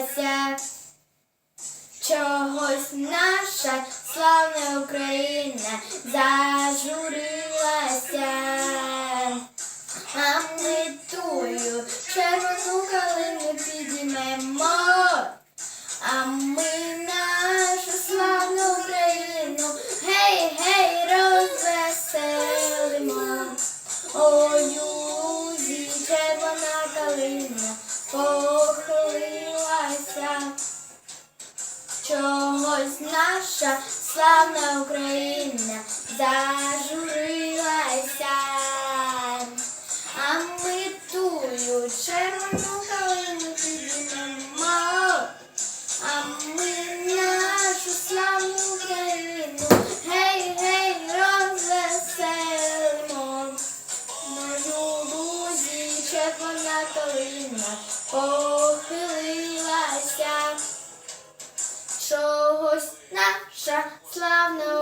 добилася чогось наша славна Україна зажурилася, а ми тую червону калину підіймемо, а ми нашу славну Україну гей, гей, розвеселимо. Ой, юзі, червона калина похилилася. Чогось наша славна Україна зажурилася, а ми тую червону калину підіймемо, а ми нашу славну Україну, гей, гей, розвеселимо. Мою лузі червона калина похилилася. Чогось наша славна